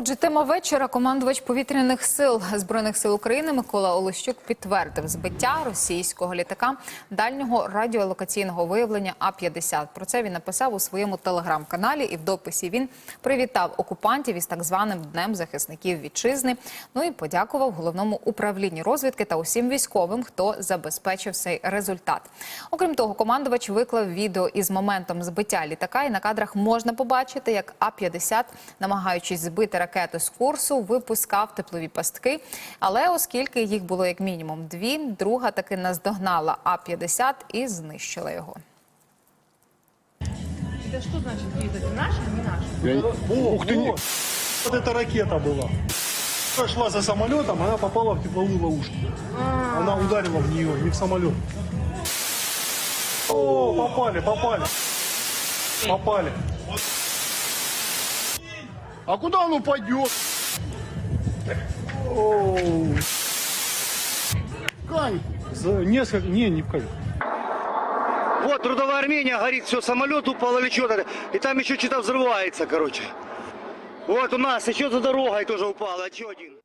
Отже, тема вечора. Командувач повітряних сил збройних сил України Микола Олещук підтвердив збиття російського літака дальнього радіолокаційного виявлення А-50. Про це він написав у своєму телеграм-каналі. І в дописі він привітав окупантів із так званим днем захисників вітчизни. Ну і подякував головному управлінню розвідки та усім військовим, хто забезпечив цей результат. Окрім того, командувач виклав відео із моментом збиття літака. І на кадрах можна побачити, як А-50, намагаючись збити ракету з курсу, випускав теплові пастки. Але оскільки їх було як мінімум дві, друга таки наздогнала А-50 і знищила його. Это что значит видно? Это наши, не наши? О, Ух ты, не- вот эта ракета была. Она шла за самолетом, она попала в тепловую ловушку. Она ударила в нее, не в самолет. О, попали, попали. Попали. А куда он упадет? Оу. Кань, За несколько, не, не в кайф. Вот трудовая Армения горит, все, самолет упал или что-то. И там еще что-то взрывается, короче. Вот у нас еще за дорогой тоже упало, еще один.